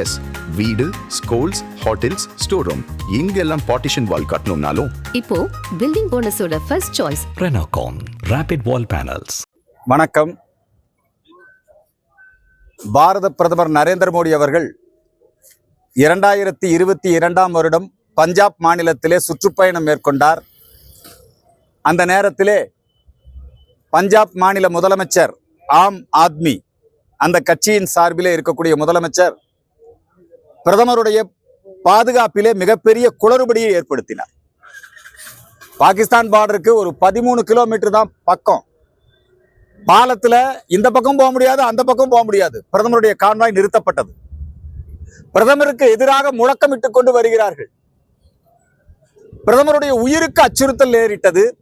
S வீடு schools hotels store room இங்கெல்லாம் partition wall கட்டணும்னாலும். இப்போ building போனஸோட first choice Renocon Rapid Wall Panels. வணக்கம். பாரத பிரதமர் நரேந்திர மோடி அவர்கள் இரண்டாயிரத்தி இருபத்தி இரண்டாம் வருடம் பஞ்சாப் மாநிலத்திலே சுற்றுப்பயணம் மேற்கொண்டார். அந்த நேரத்திலே பஞ்சாப் மாநில முதலமைச்சர் ஆம் ஆத்மி அந்த கட்சியின் சார்பிலே இருக்கக்கூடிய முதலமைச்சர் பிரதமருடைய பாதுகாப்பிலே மிகப்பெரிய குளறுபடியை ஏற்படுத்தினார். பாகிஸ்தான் பார்டருக்கு ஒரு பதிமூணு கிலோமீட்டர் தான் பக்கம். பாலத்துல இந்த பக்கம் போக முடியாது அந்த பக்கம் போக முடியாது. பிரதமருடைய கான்வாய் நிறுத்தப்பட்டது. பிரதமருக்கு எதிராக முழக்கமிட்டுக் கொண்டு வருகிறார்கள். பிரதமருடைய உயிருக்கு அச்சுறுத்தல் நேரிட்டது.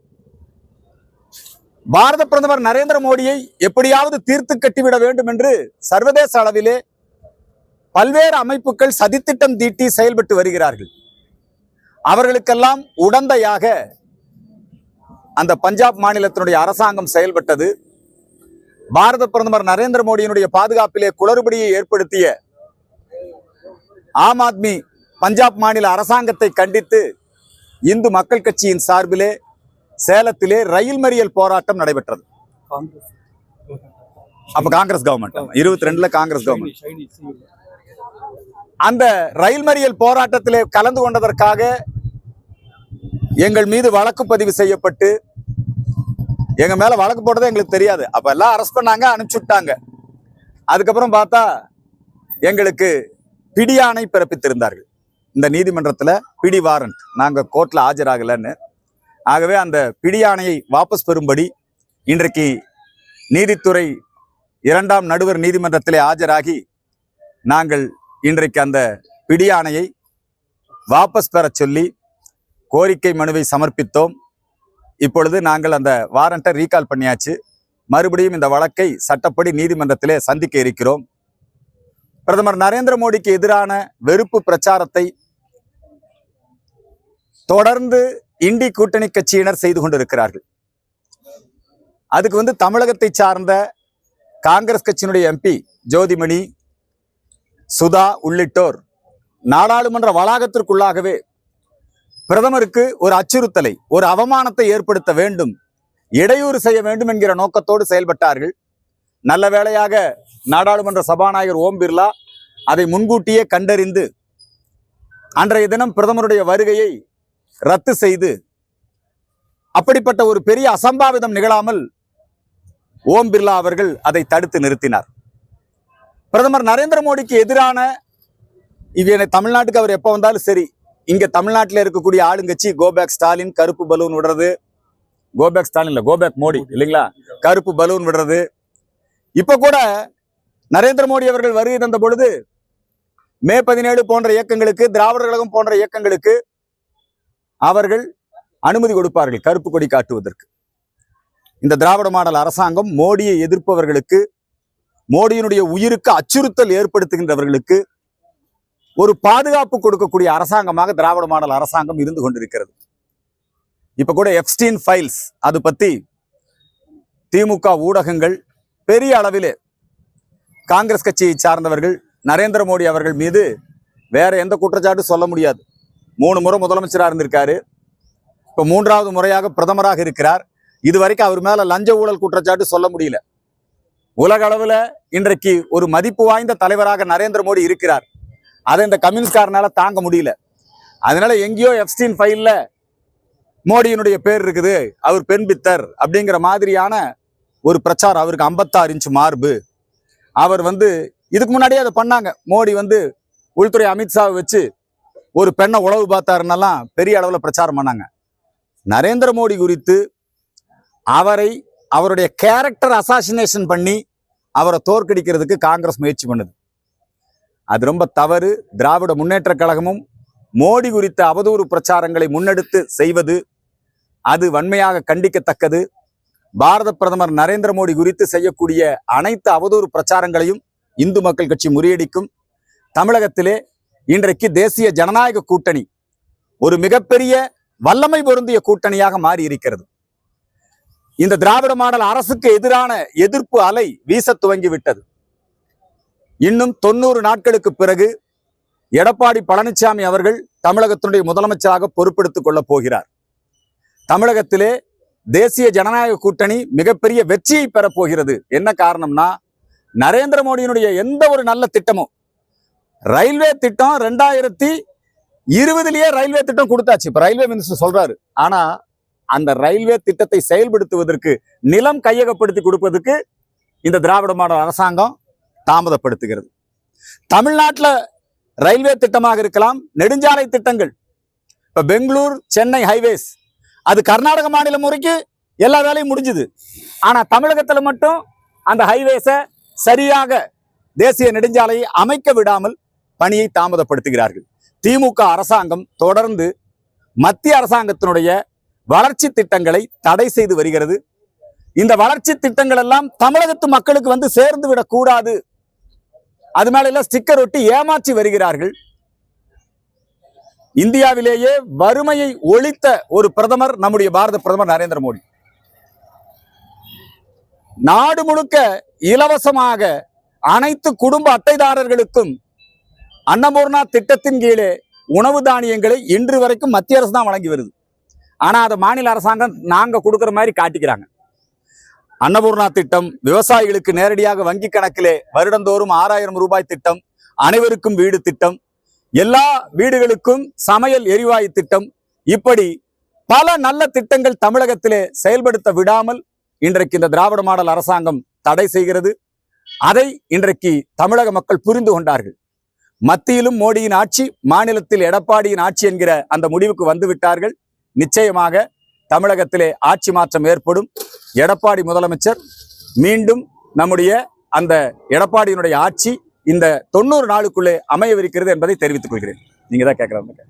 பாரத பிரதமர் நரேந்திர மோடியை எப்படியாவது தீர்த்து கட்டிவிட வேண்டும் என்று சர்வதேச அளவிலே பல்வேறு அமைப்புகள் சதித்திட்டம் தீட்டி செயல்பட்டு வருகிறார்கள். அவர்களுக்கெல்லாம் உடந்தையாக அந்த பஞ்சாப் மாநிலத்தினுடைய அரசாங்கம் செயல்பட்டது. பாரத பிரதமர் நரேந்திர மோடியினுடைய பாதுகாப்பிலே குளறுபடியை ஏற்படுத்திய ஆம் ஆத்மி பஞ்சாப் மாநில அரசாங்கத்தை கண்டித்து இந்து மக்கள் கட்சியின் சார்பிலே சேலத்திலே ரயில் மறியல் போராட்டம் நடைபெற்றது. அப்ப காங்கிரஸ் கவர்மெண்ட். இருபத்தி ரெண்டுல காங்கிரஸ் கவர்மெண்ட். அந்த ரயில் மறியல் போராட்டத்திலே கலந்து கொண்டதற்காக எங்கள் மீது வழக்கு பதிவு செய்யப்பட்டு எங்க மேல வழக்கு போட்டதே எங்களுக்கு தெரியாது. அப்ப எல்லாம் அரெஸ்ட் பண்ணாங்க அனுப்பிச்சு விட்டாங்க அதுக்கப்புறம் பார்த்தா எங்களுக்கு பிடியானை பிறப்பித்திருந்தார்கள். இந்த நீதிமன்றத்தில் பிடி வாரண்ட் நாங்கள் கோர்ட்டில் ஆஜராகலன்னு. ஆகவே அந்த பிடியாணையை வாபஸ் பெறும்படி இன்றைக்கு நீதித்துறை இரண்டாம் நடுவர் நீதிமன்றத்திலே ஆஜராகி நாங்கள் இன்றைக்கு அந்த பிடியாணையை வாபஸ் பெறச் சொல்லி கோரிக்கை மனுவை சமர்ப்பித்தோம். இப்பொழுது நாங்கள் அந்த வாரண்ட்டை ரீகால் பண்ணியாச்சு. மறுபடியும் இந்த வழக்கை சட்டப்படி நீதிமன்றத்திலே சந்திக்க இருக்கிறோம். பிரதமர் நரேந்திர மோடிக்கு எதிரான வெறுப்பு பிரச்சாரத்தை தொடர்ந்து இண்டி கூட்டணி கட்சியினர் செய்து கொண்டிருக்கிறார்கள். அதுக்கு வந்து தமிழகத்தை சார்ந்த காங்கிரஸ் கட்சியினுடைய எம்பி ஜோதிமணி சுதா உள்ளிட்டோர் நாடாளுமன்ற வளாகத்திற்குள்ளாகவே பிரதமருக்கு ஒரு அச்சுறுத்தலை ஒரு அவமானத்தை ஏற்படுத்த வேண்டும் இடையூறு செய்ய வேண்டும் என்கிற நோக்கத்தோடு செயல்பட்டார்கள். நல்ல வேளையாக நாடாளுமன்ற சபாநாயகர் ஓம் பிர்லா அதை முன்கூட்டியே கண்டறிந்து அன்றைய தினம் பிரதமருடைய வருகையை ரத்து செய்து அப்படிப்பட்ட ஒரு பெரிய அசம்பாவிதம் நிகழாமல் ஓம் பிர்லா அவர்கள் அதை தடுத்து நிறுத்தினார். பிரதமர் நரேந்திர மோடிக்கு எதிரான இது தமிழ்நாட்டுக்கு அவர் எப்போ வந்தாலும் சரி. இங்கே தமிழ்நாட்டில் இருக்கக்கூடிய ஆளுங்கட்சி கோபேக் ஸ்டாலின் கருப்பு பலூன் விடுறது. கோபேக் ஸ்டாலின் இல்லை கோபேக் மோடி இல்லைங்களா? கருப்பு பலூன் விடுறது. இப்போ கூட நரேந்திர மோடி அவர்கள் வருகை தந்த பொழுது மே பதினேழு போன்ற இயக்கங்களுக்கு திராவிடர் கழகம் போன்ற இயக்கங்களுக்கு அவர்கள் அனுமதி கொடுப்பார்கள் கருப்பு கொடி காட்டுவதற்கு. இந்த திராவிட மாடல் அரசாங்கம் மோடியை எதிர்ப்பவர்களுக்கு மோடியினுடைய உயிருக்கு அச்சுறுத்தல் ஏற்படுத்துகின்றவர்களுக்கு ஒரு பாதுகாப்பு கொடுக்கக்கூடிய அரசாங்கமாக திராவிட மாடல் அரசாங்கம் இருந்து கொண்டிருக்கிறது. இப்ப கூட எப்ஸ்டீன் ஃபைல்ஸ் அது பத்தி திமுக ஊடகங்கள் பெரிய அளவிலே காங்கிரஸ் கட்சியை சார்ந்தவர்கள் நரேந்திர மோடி அவர்கள் மீது வேற எந்த குற்றச்சாட்டும் சொல்ல முடியாது. மூணு முறை முதலமைச்சராக இருந்திருக்காரு. இப்போ மூன்றாவது முறையாக பிரதமராக இருக்கிறார். இது வரைக்கும் அவர் மேல லஞ்ச ஊழல் குற்றச்சாட்டு சொல்ல முடியல. உலக அளவில் இன்றைக்கு ஒரு மதிப்பு வாய்ந்த தலைவராக நரேந்திர மோடி இருக்கிறார். அதை இந்த கம்யூனிஸ்ட்காரனால தாங்க முடியல. அதனால எங்கேயோ எஃப்ஸ்டீன் ஃபைலில் மோடியினுடைய பேர் இருக்குது அவர் பெண் பித்தர் அப்படிங்கிற மாதிரியான ஒரு பிரச்சாரம் அவருக்கு ஐம்பத்தாறு இன்ச்சு மார்பு. அவர் வந்து இதுக்கு முன்னாடியே அதை பண்ணாங்க. மோடி வந்து உள்துறை அமித்ஷாவை வச்சு ஒரு பெண்ணை உழவு பார்த்தாருன்னெல்லாம் பெரிய அளவில் பிரச்சாரம் பண்ணாங்க. நரேந்திர மோடி குறித்து அவரை அவருடைய கேரக்டர் அசாசினேஷன் பண்ணி அவரை தோற்கடிக்கிறதுக்கு காங்கிரஸ் முயற்சி பண்ணுது. அது ரொம்ப தவறு. திராவிட முன்னேற்ற கழகமும் மோடி குறித்த அவதூறு பிரச்சாரங்களை முன்னெடுத்து செய்வது அது வன்மையாக கண்டிக்கத்தக்கது. பாரத பிரதமர் நரேந்திர மோடி குறித்து செய்யக்கூடிய அனைத்து அவதூறு பிரச்சாரங்களையும் இந்து மக்கள் கட்சி முறியடிக்கும். தமிழகத்திலே இன்றைக்கு தேசிய ஜனநாயக கூட்டணி ஒரு மிகப்பெரிய வல்லமை பொருந்திய கூட்டணியாக மாறி இருக்கிறது இந்த திராவிட மாடல் அரசுக்கு எதிரான எதிர்ப்பு அலை வீச துவங்கி விட்டது இன்னும் தொண்ணூறு நாட்களுக்கு பிறகு எடப்பாடி பழனிசாமி அவர்கள் தமிழகத்தினுடைய முதலமைச்சராக பொறுப்பெடுத்துக் கொள்ளப் போகிறார். தமிழகத்திலே தேசிய ஜனநாயக கூட்டணி மிகப்பெரிய வெற்றியை பெறப்போகிறது என்ன காரணம்னா நரேந்திர மோடியினுடைய எந்த ஒரு நல்ல திட்டமும் ரயில்வே திட்டம் ரெண்டாயிரத்தி இருபதுலயே ரயில்வே திட்டம் கொடுத்தாச்சு. இப்ப ரயில்வே மினிஸ்டர் சொல்றாரு. ஆனா அந்த ரயில்வே திட்டத்தை செயல்படுத்துவதற்கு நிலம் கையகப்படுத்தி கொடுப்பதற்கு இந்த திராவிட மாடல் அரசாங்கம் தாமதப்படுத்துகிறது. தமிழ்நாட்டில் ரயில்வே திட்டமாக இருக்கலாம் நெடுஞ்சாலை திட்டங்கள். இப்போ பெங்களூர் சென்னை ஹைவேஸ் அது கர்நாடக மாநிலம் வரைக்கும் எல்லா வேலையும் முடிஞ்சுது. ஆனால் தமிழகத்தில் மட்டும் அந்த ஹைவேஸை சரியாக தேசிய நெடுஞ்சாலையை அமைக்க விடாமல் பணியை தாமதப்படுத்துகிறார்கள். திமுக அரசாங்கம் தொடர்ந்து மத்திய அரசாங்கத்தினுடைய வளர்ச்சி திட்டங்களை தடை செய்து வருகிறது. இந்த வளர்ச்சி திட்டங்கள் எல்லாம் தமிழகத்து மக்களுக்கு வந்து சேர்ந்து விடக்கூடாது. அது மேல எல்லாம் ஸ்டிக்கர் ஒட்டி ஏமாற்றி வருகிறார்கள். இந்தியாவிலேயே வறுமையை ஒழித்த ஒரு பிரதமர் நம்முடைய பாரத பிரதமர் நரேந்திர மோடி. நாடு முழுக்க இலவசமாக அனைத்து குடும்ப அட்டைதாரர்களுக்கும் அன்னபூர்ணா திட்டத்தின் கீழே உணவு தானியங்களை இன்று வரைக்கும் மத்திய அரசு தான் வழங்கி வருது. ஆனா அதை மாநில அரசாங்கம் நாங்க கொடுக்குற மாதிரி காட்டிக்கிறாங்க. அன்னபூர்ணா திட்டம் விவசாயிகளுக்கு நேரடியாக வங்கி கணக்கிலே வருடந்தோறும் ஆறாயிரம் ரூபாய் திட்டம் அனைவருக்கும் வீடு திட்டம் எல்லா வீடுகளுக்கும் சமையல் எரிவாயு திட்டம் இப்படி பல நல்ல திட்டங்கள் தமிழகத்திலே செயல்படுத்த விடாமல் இன்றைக்கு இந்த திராவிட மாடல் அரசாங்கம் தடை செய்கிறது. அதை இன்றைக்கு தமிழக மக்கள் புரிந்து கொண்டார்கள். மத்தியிலும் மோடியின் ஆட்சி மாநிலத்தில் எடப்பாடியின் ஆட்சி என்கிற அந்த முடிவுக்கு வந்து விட்டார்கள் நிச்சயமாக தமிழகத்திலே ஆட்சி மாற்றம் ஏற்படும். எடப்பாடி முதலமைச்சர் மீண்டும் நம்முடைய அந்த எடப்பாடியினுடைய ஆட்சி இந்த தொண்ணூறு நாளுக்குள்ளே அமையவிருக்கிறது என்பதை தெரிவித்துக் கொள்கிறேன். நீங்க தான் கேட்கறாங்க